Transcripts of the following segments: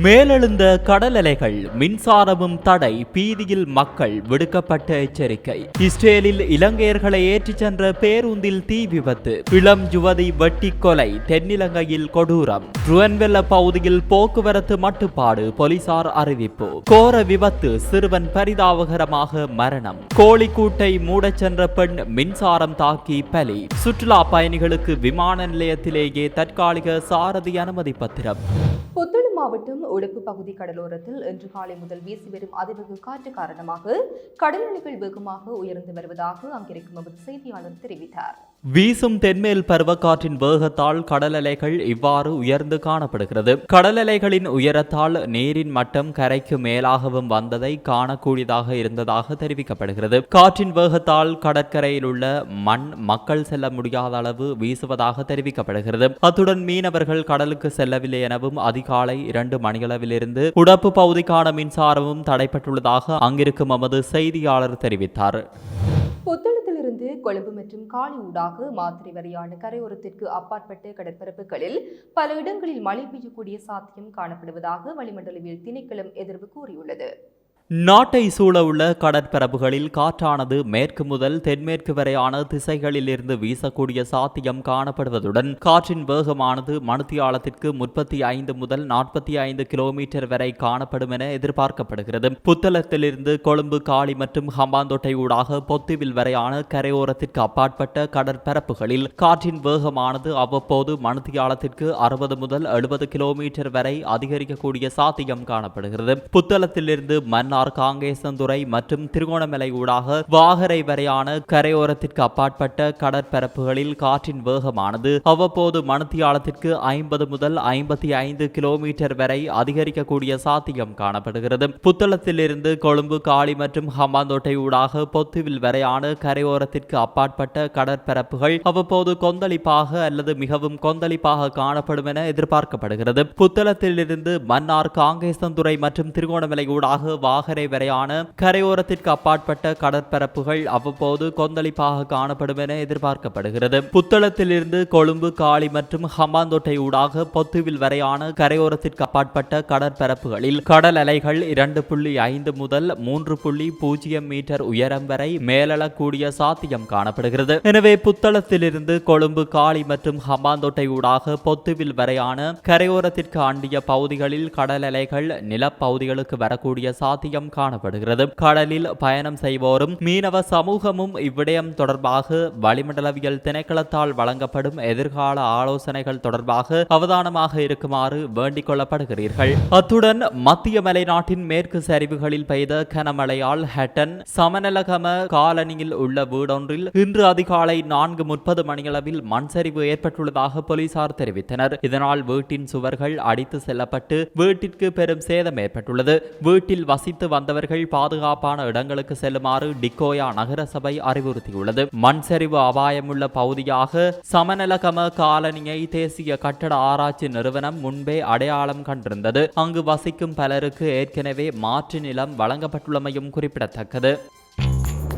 மேலெழுந்த கடல் அலைகள் மின்சாரமும் தடை பீதியில் மக்கள் விடுக்கப்பட்ட எச்சரிக்கை. இஸ்ரேலில் இலங்கையர்களை ஏற்றிச் சென்ற பேருந்தில் தீ விபத்து இளம் யுவதி வெட்டி கொலை தென்னிலங்கையில் கொடூரம். ருவன்வெல்ல பகுதியில் போக்குவரத்து மட்டுப்பாடு போலீசார் அறிவிப்பு. கோர விபத்து சிறுவன் பரிதாபகரமாக மரணம். கோழிக்கூட்டை மூடச் சென்ற பெண் மின்சாரம் தாக்கி பலி. சுற்றுலா பயணிகளுக்கு விமான நிலையத்திலேயே தற்காலிக சாரதி அனுமதி பத்திரம். புத்தளம் மாவட்டம் உடுப்பு பகுதி கடலோரத்தில் இன்று காலை முதல் வீசி வரும் அதிவேக காற்று காரணமாக கடல் அலைகள் வேகமாக உயர்ந்து வருவதாக அங்கிருக்கும் எமது செய்தியாளர் தெரிவித்தார். வீசும் தென்மேல் பருவக்காற்றின் வேகத்தால் கடல் அலைகள் இவ்வாறு உயர்ந்து காணப்படுகிறது. கடல் அலைகளின் உயரத்தால் நீரின் மட்டம் கரைக்கு மேலாகவும் வந்ததை காணக்கூடியதாக இருந்ததாக தெரிவிக்கப்படுகிறது. காற்றின் வேகத்தால் கடற்கரையில் உள்ள மண் மக்கள் செல்ல முடியாத அளவு வீசுவதாக தெரிவிக்கப்படுகிறது. அத்துடன் மீனவர்கள் கடலுக்கு செல்லவில்லை எனவும் அதிகாலை இரண்டு மணியளவிலிருந்து உடப்பு பகுதிக்கான மின்சாரமும் தடைப்பட்டுள்ளதாக அங்கிருக்கும் எமது செய்தியாளர் தெரிவித்தார். புத்தளத்திலிருந்து கொழும்பு மற்றும் காலி ஊடாக மாத்திரை வரையான கரையோரத்திற்கு அப்பாற்பட்ட கடற்பரப்புகளில் பல இடங்களில் மழை பெய்யக்கூடிய சாத்தியம் காணப்படுவதாக வளிமண்டலவியல் திணைக்களம் எதிர்வு கூறியுள்ளது. நாட்டை சூழ உள்ள கடற்பரப்புகளில் காற்றானது மேற்கு முதல் தென்மேற்கு வரையான திசைகளில் இருந்து வீசக்கூடிய சாத்தியம் காணப்படுவதுடன் காற்றின் வேகமானது மணித்தியாலத்திற்கு முப்பத்தி ஐந்து முதல் நாற்பத்தி ஐந்து கிலோமீட்டர் வரை காணப்படும் என எதிர்பார்க்கப்படுகிறது. புத்தளத்திலிருந்து கொழும்பு காளி மற்றும் ஹம்பாந்தோட்டை ஊடாக பொத்துவில் வரையான கரையோரத்திற்கு அப்பாற்பட்ட கடற்பரப்புகளில் காற்றின் வேகமானது அவ்வப்போது மணித்தியாலத்திற்கு அறுபது முதல் எழுபது கிலோமீட்டர் வரை அதிகரிக்கக்கூடிய சாத்தியம் காணப்படுகிறது. புத்தளத்திலிருந்து மண் மன்னார் காங்கேசந்துறை மற்றும் திருகோணமலை ஊடாக வாகரை வரையான கரையோரத்திற்கு அப்பாற்பட்ட கடற்பரப்புகளில் காற்றின் வேகமானது அவ்வப்போது மணித்தியாலத்திற்கு ஐம்பது முதல் ஐம்பத்தி ஐந்து கிலோமீட்டர் வரை அதிகரிக்கக்கூடிய சாத்தியம் காணப்படுகிறது. புத்தளத்திலிருந்து கொழும்பு காளி மற்றும் ஹம்பாந்தோட்டை ஊடாக பொத்துவில் வரையான கரையோரத்திற்கு அப்பாற்பட்ட கடற்பரப்புகள் அவ்வப்போது கொந்தளிப்பாக அல்லது மிகவும் கொந்தளிப்பாக காணப்படும் என எதிர்பார்க்கப்படுகிறது. புத்தளத்திலிருந்து மன்னார் காங்கேசந்துறை மற்றும் திருகோணமலை ஊடாக வாகரை வரையான கரையோரத்திற்கு அப்பாற்பட்ட கடற்பரப்புகள் அவ்வப்போது கொந்தளிப்பாக காணப்படும் என எதிர்பார்க்கப்படுகிறது. புத்தளத்திலிருந்து கொழும்பு காலி மற்றும் ஹம்பாந்தோட்டை ஊடாக பொத்துவில் வரையான கரையோரத்திற்கு அப்பாற்பட்ட கடற்பரப்புகளில் கடல் அலைகள் இரண்டு புள்ளி ஐந்து முதல் மூன்று புள்ளி பூஜ்ஜியம் மீட்டர் உயரம் வரை மேலெழக்கூடிய சாத்தியம் காணப்படுகிறது. எனவே புத்தளத்திலிருந்து கொழும்பு காலி மற்றும் ஹம்பாந்தோட்டை ஊடாக பொத்துவில் வரையான கரையோரத்திற்கு அண்டிய பகுதிகளில் கடல் அலைகள் நிலப்பகுதிகளுக்கு வரக்கூடிய சாத்தியம் காணப்படுகிறது. கடலில் பயணம் செய்வோரும் மீனவ சமூகமும் இவ்விடயம் தொடர்பாக வளிமண்டலவியல் திணைக்களத்தால் வழங்கப்படும் எதிர்கால ஆலோசனைகள் தொடர்பாக அவதானமாக இருக்குமாறு வேண்டிக் கொள்ளப்படுகிறீர்கள். அத்துடன் மத்திய மலைநாட்டின் மேற்கு சரிவுகளில் பெய்த கனமழையால் ஹட்டன் சமநலகம காலனியில் உள்ள வீடொன்றில் இன்று அதிகாலை நான்கு முப்பது மணியளவில் மண் சரிவு ஏற்பட்டுள்ளதாக போலீசார் தெரிவித்தனர். இதனால் வீட்டின் சுவர்கள் அடித்து செல்லப்பட்டு வீட்டிற்கு பெரும் சேதம் ஏற்பட்டுள்ளது. வீட்டில் வசித்து வந்தவர்கள் பாதுகாப்பான இடங்களுக்கு செல்லுமாறு டிக்கோயா நகரசபை அறிவுறுத்தியுள்ளது. மண் சரிவு அபாயமுள்ள பகுதியாக சமநலகம காலனியை தேசிய கட்டட ஆராய்ச்சி நிறுவனம் முன்பே அடையாளம் கண்டிருந்தது. அங்கு வசிக்கும் பலருக்கு ஏற்கனவே மாற்று நிலம் வழங்கப்பட்டுள்ளமையும் குறிப்பிடத்தக்கது.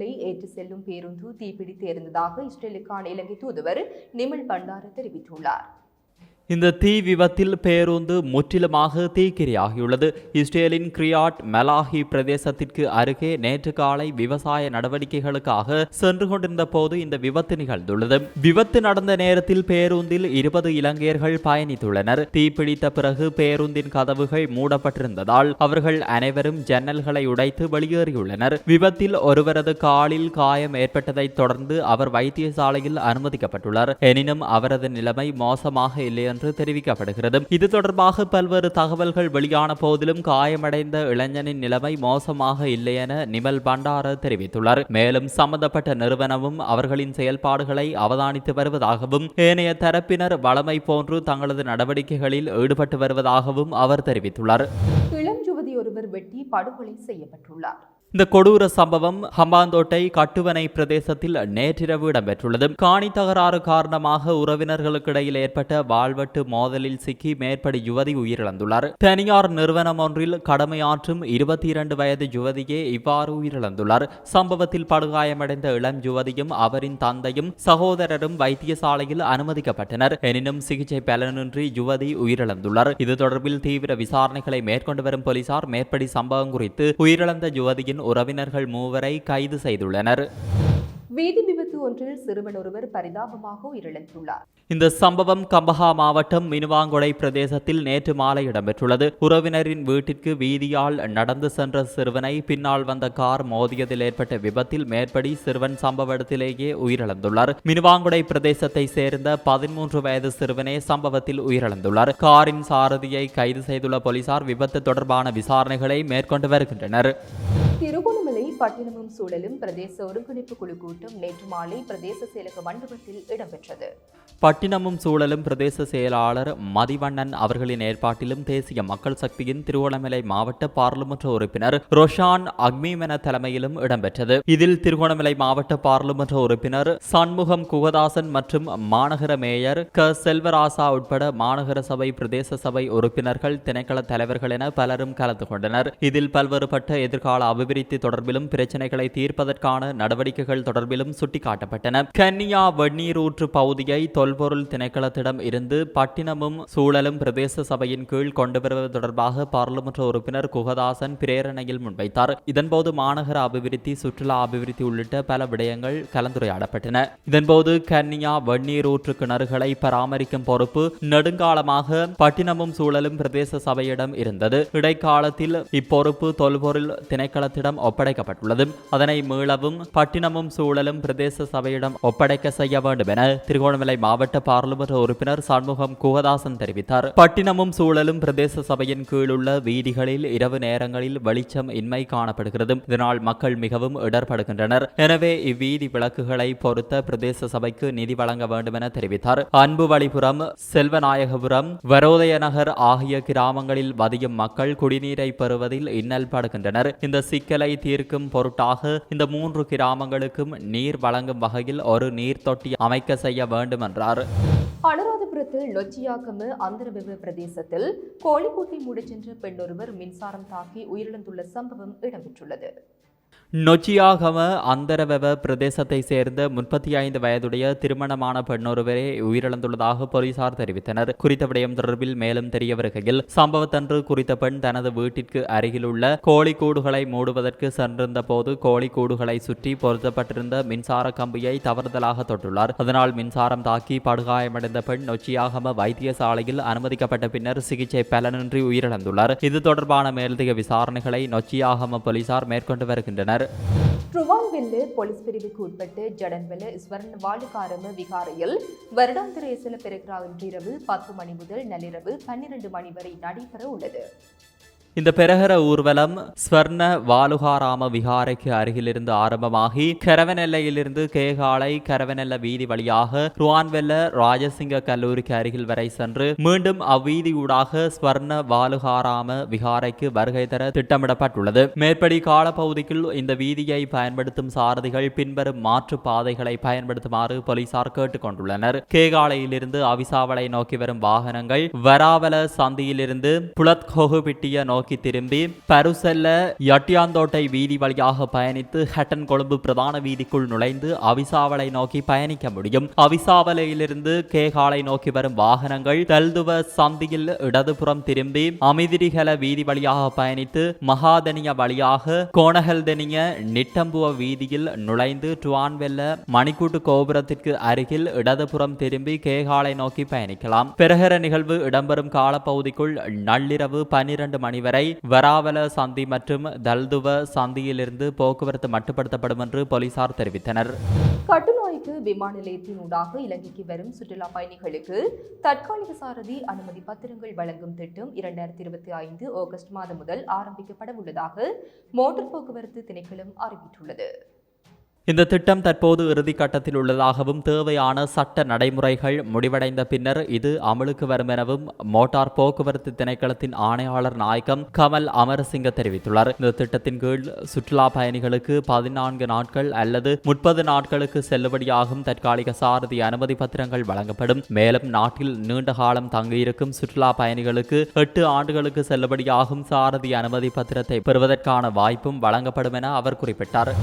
பொருட்களை ஏற்றி செல்லும் பேருந்து தீப்பிடித்து இருந்ததாக இஸ்ரேலுக்கான இலங்கை தூதுவர் நிமல் பண்டார தெரிவித்துள்ளார். இந்த தீ விபத்தில் பேருந்து முற்றிலுமாக தீக்கிரையாகியுள்ளது. இஸ்ரேலின் கிரியாட் மெலாஹி பிரதேசத்திற்கு அருகே நேற்று காலை விவசாய நடவடிக்கைகளுக்காக சென்று கொண்டிருந்த போது இந்த விபத்து நிகழ்ந்துள்ளது. விபத்து நடந்த நேரத்தில் பேருந்தில் இருபது இலங்கையர்கள் பயணித்துள்ளனர். தீப்பிடித்த பிறகு பேருந்தின் கதவுகள் மூடப்பட்டிருந்ததால் அவர்கள் அனைவரும் ஜன்னல்களை உடைத்து வெளியேறியுள்ளனர். விபத்தில் ஒருவரது காலில் காயம் ஏற்பட்டதைத் தொடர்ந்து அவர் வைத்தியசாலையில் அனுமதிக்கப்பட்டுள்ளார். எனினும் அவரது நிலைமை மோசமாக இல்லை என்று தெரிவிக்கப்படுகிறது. இது தொடர்பாக பல்வேறு தகவல்கள் வெளியான போதிலும் காயமடைந்த இளைஞனின் நிலைமை மோசமாக இல்லை என நிமல் பண்டார தெரிவித்துள்ளார். மேலும் சம்பந்தப்பட்ட நிறுவனமும் அவர்களின் செயல்பாடுகளை அவதானித்து வருவதாகவும் ஏனைய தரப்பினர் வளமை போன்று தங்களது நடவடிக்கைகளில் ஈடுபட்டு வருவதாகவும் அவர் தெரிவித்துள்ளார். இளம் ஒருவர் வெட்டி படுகொலை செய்யப்பட்டுள்ளார். இந்த கொடூர சம்பவம் ஹம்பாந்தோட்டை கட்டுவனை பிரதேசத்தில் நேற்றிரவு இடம்பெற்றுள்ளது. காணி தகராறு காரணமாக உறவினர்களுக்கிடையில் ஏற்பட்ட வாழ்வெட்டு மோதலில் சிக்கி மேற்படி யுவதி உயிரிழந்துள்ளார். தனியார் நிறுவனம் ஒன்றில் கடமையாற்றும் இருபத்தி இரண்டு வயது யுவதியே இவ்வாறு உயிரிழந்துள்ளார். சம்பவத்தில் படுகாயமடைந்த இளம் யுவதியும் அவரின் தந்தையும் சகோதரரும் வைத்தியசாலையில் அனுமதிக்கப்பட்டனர். எனினும் சிகிச்சை பலனின்றி யுவதி உயிரிழந்துள்ளார். இது தொடர்பில் தீவிர விசாரணைகளை மேற்கொண்டு வரும் போலீசார் மேற்படி சம்பவம் குறித்து உயிரிழந்த யுவதியின் உறவினர்கள் மூவரை கைது செய்துள்ளனர். வீதி விபத்து ஒன்றில் சிறுவன் ஒருவர் பரிதாபமாக உயிரிழந்துள்ளார். இந்த சம்பவம் கம்பஹா மாவட்டம் மினுவாங்கொடை பிரதேசத்தில் நேற்று மாலை இடம்பெற்றுள்ளது. உறவினரின் வீட்டிற்கு வீதியால் நடந்து சென்ற சிறுவனை பின்னால் வந்த கார் மோதியதில் ஏற்பட்ட விபத்தில் மேற்படி சிறுவன் சம்பவ இடத்திலேயே உயிரிழந்துள்ளார். மினுவாங்குடை பிரதேசத்தை சேர்ந்த பதிமூன்று வயது சிறுவனே சம்பவத்தில் உயிரிழந்துள்ளார். காரின் சாரதியை கைது செய்துள்ள போலீசார் விபத்து தொடர்பான விசாரணைகளை மேற்கொண்டு வருகின்றனர். பட்டினமும் சூழலும் பிரதேச ஒருங்கிணைப்பு குழு கூட்டம் நேற்று மாலை பிரதேச செயலக மண்டபத்தில் இடம்பெற்றது. பட்டினமும் சூழலும் பிரதேச செயலாளர் மதிவண்ணன் அவர்களின் ஏற்பாட்டிலும் தேசிய மக்கள் சக்தியின் திருகோணமலை மாவட்ட பாராளுமன்ற உறுப்பினர் ரொஷான் அக்மீமென தலைமையிலும் இடம்பெற்றது. இதில் திருகோணமலை மாவட்ட பாராளுமன்ற உறுப்பினர் சண்முகம் குகதாசன் மற்றும் மாநகர மேயர் க. செல்வராசா உட்பட மாநகர சபை பிரதேச சபை உறுப்பினர்கள் திணைக்கள தலைவர்கள் என பலரும் கலந்து கொண்டனர். இதில் பல்வேறுபட்ட எதிர்கால அபிவிருத்தி தொடர்பிலும் பிரச்சினைகளை தீர்ப்பதற்கான நடவடிக்கைகள் தொடர்பிலும் சுட்டிக்காட்டப்பட்டன. கன்னியா வெந்நீரூற்று பகுதியை தொல்பொருள் திணைக்களத்திடம் இருந்து பட்டினமும் சூழலும் பிரதேச சபையின் கீழ் கொண்டு வருவது தொடர்பாக பாராளுமன்ற உறுப்பினர் குகதாசன் பிரேரணையில் முன்வைத்தார். இதன்போது மாநகர அபிவிருத்தி சுற்றுலா அபிவிருத்தி உள்ளிட்ட பல விடயங்கள் கலந்துரையாடப்பட்டன. இதன்போது கன்னியா வெந்நீரூற்று கிணறுகளை பராமரிக்கும் பொறுப்பு நெடுங்காலமாக பட்டினமும் சூழலும் பிரதேச சபையிடம் இருந்தது. இடைக்காலத்தில் இப்பொறுப்பு தொல்பொருள் திணைக்களத்திடம் ஒப்படைக்கப்பட்டுள்ளது அதனை மீளவும் பட்டினமும் சூழலும் பிரதேச சபையிடம் ஒப்படைக்க செய்ய வேண்டும் என திருகோணமலை மாவட்ட பாராளுமன்ற உறுப்பினர் சண்முகம் குகதாசன் தெரிவித்தார். பட்டினமும் சூழலும் பிரதேச சபையின் கீழ் உள்ள வீதிகளில் இரவு நேரங்களில் வெளிச்சம் இன்மை காணப்படுகிறது. இதனால் மக்கள் மிகவும் இடர்படுகின்றனர். எனவே இவ்வீதி விளக்குகளை பொருத்த பிரதேச சபைக்கு நிதி வழங்க வேண்டும் என தெரிவித்தார். அன்பு வழிபுரம் செல்வநாயகபுரம் வரோதய நகர் ஆகிய கிராமங்களில் வதியும் மக்கள் குடிநீரை பெறுவதில் இன்னல் படுகின்றனர் இந்த சிக்கலை தீர்க்கும் பொருட்டாக இந்த மூன்று கிராமங்களுக்கும் நீர் வழங்கும் வகையில் ஒரு நீர் தொட்டி அமைக்க செய்ய வேண்டும் என்றார் அனுராதபுரத்தில் நொச்சியாக்கம அந்தரவெவ பிரதேசத்தில் கோழிக்கூட்டை மூடச் சென்ற பெண்ணொருவர் மின்சாரம் தாக்கி உயிரிழந்துள்ள சம்பவம் இடம்பெற்றுள்ளது. நொச்சியாகம அந்தரவெவ பிரதேசத்தை சேர்ந்த முப்பத்தி ஐந்து வயதுடைய திருமணமான பெண்ணொருவரே உயிரிழந்துள்ளதாக போலீசார் தெரிவித்தனர். குறித்த விடயம் தொடர்பில் மேலும் தெரிய வருகையில் சம்பவத்தன்று குறித்த பெண் தனது வீட்டிற்கு அருகிலுள்ள கோழிக்கூடுகளை மூடுவதற்கு சென்றிருந்த போது கோழிக்கூடுகளை சுற்றி பொருத்தப்பட்டிருந்த மின்சார கம்பியை தவறுதலாக தொட்டுள்ளார். அதனால் மின்சாரம் தாக்கி படுகாயமடைந்த பெண் நொச்சியாகம வைத்தியசாலையில் அனுமதிக்கப்பட்ட பின்னர் சிகிச்சை பலனின்றி உயிரிழந்துள்ளார். இது தொடர்பான மேலதிக விசாரணைகளை நொச்சியாகம போலீசார் மேற்கொண்டு வருகின்றனர். ட்ருவான்வில்லு போலீஸ் பிரிவுக்கு உட்பட்டு ஜடன்வெல்ல ஸ்வர்ண வாழுகாரம விகாரையில் வருடாந்திர இசல பெருக்கிறா இன்றிரவு பத்து மணி முதல் நள்ளிரவு பன்னிரண்டு மணி வரை நடைபெற உள்ளது. இந்த பெரகர ஊர்வலம் ஸ்வர்ண வாலுகாராம விகாரைக்கு அருகிலிருந்து ஆரம்பமாகி கரவநெல்லையிலிருந்து கேகாலை கரவநெல்ல வீதி வழியாக ருவான்வெல்ல ராஜசிங்க கல்லூரிக்கு அருகில் வரை சென்று மீண்டும் அவ்வீதியூடாக ஸ்வர்ண வாலுகாராம விகாரைக்கு வருகை தர திட்டமிடப்பட்டுள்ளது. மேற்படி காலப்பகுதிக்குள் இந்த வீதியை பயன்படுத்தும் சாரதிகள் பின்வரும் மாற்று பாதைகளை பயன்படுத்துமாறு போலீசார் கேட்டுக் கொண்டுள்ளனர் கேகாலையிலிருந்து அவிசாவளை நோக்கி வரும் வாகனங்கள் வராவல சந்தியிலிருந்து புலத்கொகுபிட்டிய நோக்கி நோக்கி திரும்பி பருசல்ல யட்டியாந்தோட்டை வீதி வழியாக பயணித்து ஹட்டன் கொழும்பு பிரதான வீதிக்குள் நுழைந்து அவிசாவலை நோக்கி பயணிக்க முடியும். அவிசாவலையிலிருந்து கேகாலை நோக்கி வரும் வாகனங்கள் தெல்துவ சந்தியில் இடதுபுறம் திரும்பி அமிதிரிகல வீதி வழியாக பயணித்து மகாதனிய வழியாக கோணகல்தனிய நிட்டம்புவ வீதியில் நுழைந்து டுவான்வெல்ல மணிக்கூட்டு கோபுரத்திற்கு அருகில் இடதுபுறம் திரும்பி கேகாலை நோக்கி பயணிக்கலாம். பெருகர நிகழ்வு இடம்பெறும் காலப்பகுதிக்குள் நள்ளிரவு பனிரண்டு மணி வரை வராவல சந்தி மற்றும் தல்துவ சந்தியிலிருந்து போக்குவரத்து மட்டுப்படுத்தப்படும் என்று போலீசார் தெரிவித்தனர். கட்டுநாய்க்கு விமான நிலையத்தினூடாக இலங்கைக்கு வரும் சுற்றுலா பயணிகளுக்கு தற்காலிக சாரதி அனுமதி பத்திரங்கள் வழங்கும் திட்டம் இரண்டாயிரத்தி இருபத்தி ஐந்து ஆகஸ்ட் மாதம் முதல் ஆரம்பிக்கப்பட உள்ளதாக மோட்டார் போக்குவரத்து திணைக்களம் அறிவித்துள்ளது. இந்த திட்டம் தற்போது இறுதி கட்டத்தில் உள்ளதாகவும் தேவையான சட்ட நடைமுறைகள் முடிவடைந்த பின்னர் இது அமலுக்கு வரும் எனவும் மோட்டார் போக்குவரத்து திணைக்களத்தின் ஆணையாளர் நாயகம் கமல் அமரசிங்க தெரிவித்துள்ளார். இந்த திட்டத்தின் கீழ் சுற்றுலா பயணிகளுக்கு பதினான்கு நாட்கள் அல்லது முப்பது நாட்களுக்கு செல்லுபடியாகும் தற்காலிக சாரதி அனுமதி பத்திரங்கள் வழங்கப்படும். மேலும் நாட்டில் நீண்ட காலம் தங்கியிருக்கும் சுற்றுலா பயணிகளுக்கு எட்டு ஆண்டுகளுக்கு செல்லுபடியாகும் சாரதி அனுமதி பத்திரத்தை பெறுவதற்கான வாய்ப்பும் வழங்கப்படும் என அவர் குறிப்பிட்டார்.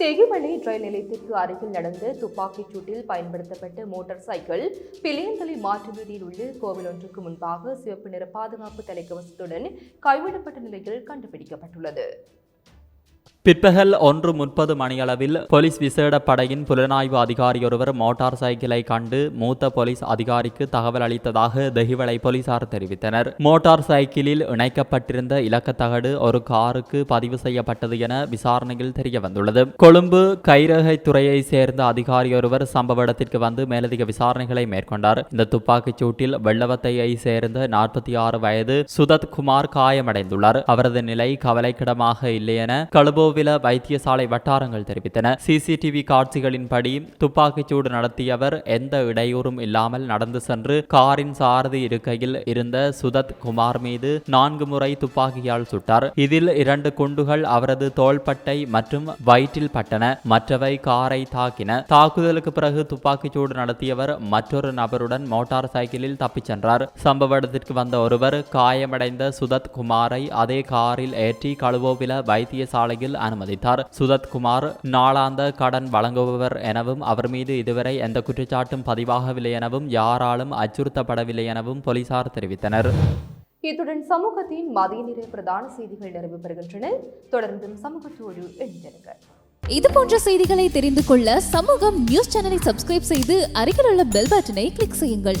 தெகுமலை ரயில் நிலையத்திற்கு அருகில் நடந்த துப்பாக்கிச் சூட்டில் பயன்படுத்தப்பட்ட மோட்டார் சைக்கிள் பிள்ளையந்தலை மாற்று வீதியில் உள்ள கோவில் ஒன்றுக்கு முன்பாக சிவப்பு நிற பாதுகாப்பு தலைக்கவசத்துடன் கைவிடப்பட்ட நிலையில் கண்டுபிடிக்கப்பட்டுள்ளது. பிற்பகல் ஒன்று முப்பது மணியளவில் போலீஸ் விசேட படையின் புலனாய்வு அதிகாரியொருவர் மோட்டார் சைக்கிளை கண்டு மூத்த போலீஸ் அதிகாரிக்கு தகவல் அளித்ததாக தெஹிவளை போலீசார் தெரிவித்தனர். மோட்டார் சைக்கிளில் இணைக்கப்பட்டிருந்த இலக்கத்தகடு ஒரு காருக்கு பதிவு செய்யப்பட்டது என விசாரணையில் தெரிய வந்துள்ளது கொழும்பு கைரகை துறையை சேர்ந்த அதிகாரியொருவர் சம்பவ இடத்திற்கு வந்து மேலதிக விசாரணைகளை மேற்கொண்டார். இந்த துப்பாக்கிச் சூட்டில் வெள்ளவத்தையை சேர்ந்த நாற்பத்தி ஆறு வயது சுதத் குமார் காயமடைந்துள்ளார். அவரது நிலை கவலைக்கிடமாக இல்லை என கழுபோவில வைத்தியசாலை வட்டாரங்கள் தெரிவித்தன. சிசிடிவி காட்சிகளின்படி துப்பாக்கிச்சூடு நடத்தியவர் எந்த இடையூறும் இல்லாமல் நடந்து சென்று காரின் சாரதி இருக்கையில் இருந்த சுதத் குமார் மீது நான்கு முறை துப்பாக்கியால் சுட்டார். இதில் இரண்டு குண்டுகள் அவரது தோள்பட்டை மற்றும் வயிற்றில் பட்டன. மற்றவை காரை தாக்கின. தாக்குதலுக்கு பிறகு துப்பாக்கிச்சூடு நடத்தியவர் மற்றொரு நபருடன் மோட்டார் சைக்கிளில் தப்பிச் சென்றார். சம்பவ இடத்திற்கு வந்த ஒருவர் காயமடைந்த சுதத் குமாரை அதே காரில் ஏற்றி கழுவோவில வைத்தியசாலையில் அனுமதித்தார். சுதத் குமார் நாளாந்த கடன் வழங்குபவர் எனவும் அவர் மீது இதுவரை எந்த குற்றச்சாட்டும் பதிவாகவில்லை எனவும் யாராலும் அச்சுறுத்தப்படவில்லை எனவும் போலீசார் தெரிவித்தனர். இத்துடன் சமூகத்தின் மதிய நேர பிரதான செய்திகள் நிறைவு பெறுகின்றன. தொடர்ந்தும் சமூகத்தோடு இணைந்திருங்கள். இது போன்ற செய்திகளை தெரிந்து கொள்ள சமூகம் நியூஸ் சேனலை சப்ஸ்கிரைப் செய்து அருகில் உள்ள பெல் பட்டனை கிளிக் செய்யுங்கள்.